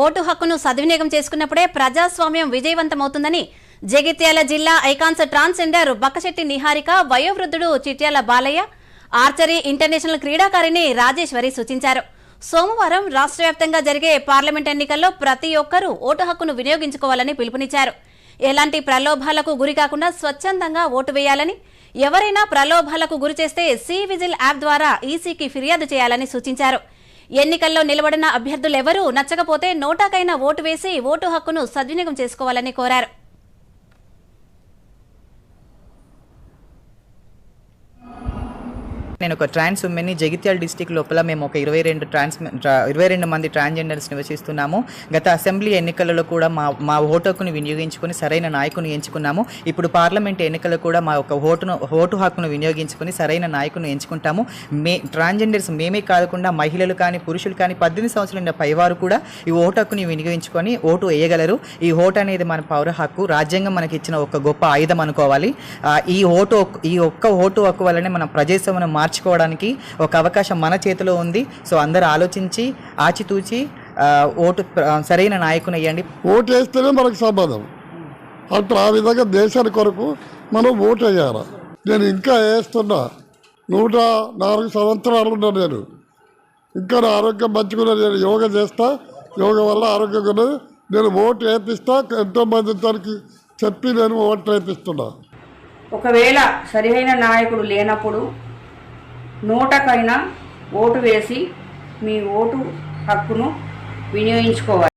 Vote హక్కును సద్వినియోగం చేసుకున్నప్పుడే ప్రజాస్వామ్యం విజయవంతమవుతుందని జగిత్యాల జిల్లా ఐకాన్స్ ట్రాన్స్జెండర్ బక్కశెట్టి నిహారిక వయోవృద్ధుడు చిట్యాల బాలయ్య ఆర్చరీ ఇంటర్నేషనల్ క్రీడాకారిణి రాజేశ్వరి సూచించారు. సోమవారం రాష్ట్ర వ్యాప్తంగా జరిగే పార్లమెంట్ ఎన్నికల్లో ప్రతి ఒక్కరూ ఓటు హక్కును వినియోగించుకోవాలని పిలుపునిచ్చారు. ఎలాంటి ప్రలోభాలకు గురి కాకుండా స్వచ్ఛందంగా ఓటు వేయాలని ఎవరైనా ప్రలోభాలకు గురి చేస్తే సి విజిల్ యాప్ ద్వారా ఈసీకి ఫిర్యాదు చేయాలని సూచించారు. ఎన్నికల్లో నిలబడిన అభ్యర్థులెవరూ నచ్చకపోతే నోటాకైనా ఓటు వేసి ఓటు హక్కును సద్వినియోగం చేసుకోవాలని కోరారు. నేను ఒక ట్రాన్స్ ఉమెన్ని జగిత్యాల డిస్టిక్ లోపల మేము ఒక ఇరవై రెండు ట్రాన్స్ ఇరవై రెండు మంది ట్రాన్స్జెండర్స్ నివసిస్తున్నాము. గత అసెంబ్లీ ఎన్నికలలో కూడా మా మా ఓటు వినియోగించుకుని వినియోగించుకొని సరైన నాయకుని ఎంచుకున్నాము. ఇప్పుడు పార్లమెంట్ ఎన్నికలు కూడా మా ఒక ఓటును ఓటు హక్కును వినియోగించుకొని సరైన నాయకుని ఎంచుకుంటాము. మే ట్రాన్స్జెండర్స్ మేమే కాకుండా మహిళలు కానీ పురుషులు కానీ పద్దెనిమిది సంవత్సరాల పైవారు కూడా ఈ ఓటు హక్కుని వినియోగించుకొని ఓటు వేయగలరు. ఈ ఓటు అనేది మన పౌర హక్కు. రాజ్యాంగం మనకి ఇచ్చిన ఒక గొప్ప ఆయుధం అనుకోవాలి. ఈ ఓటు ఈ ఒక్క ఓటు హక్కు వల్లనే మన ప్రజాస్వామ్యం మార్చుకోవడానికి ఒక అవకాశం మన చేతిలో ఉంది. సో అందరూ ఆలోచించి ఆచితూచి ఓటు సరైన నాయకుని వేయండి ఓటు వేస్తేనే మనకు సంబంధం. అట్లా ఆ విధంగా దేశాని కొరకు మనం ఓటు వేయాలి నేను ఇంకా వేస్తున్నా. నూట నాలుగు సంవత్సరాలు ఉన్నా నేను. ఇంకా నా ఆరోగ్యం మంచిగా నేను యోగా చేస్తా. యోగా వల్ల ఆరోగ్యంగా ఉన్నది నేను ఓటు వేపిస్తా. ఎంతో మంది తనకి చెప్పి నేను ఓటు వేపిస్తున్నా. ఒకవేళ సరైన నాయకుడు లేనప్పుడు నూటకైనా ఓటు వేసి మీ ఓటు హక్కును వినియోగించుకోవాలి.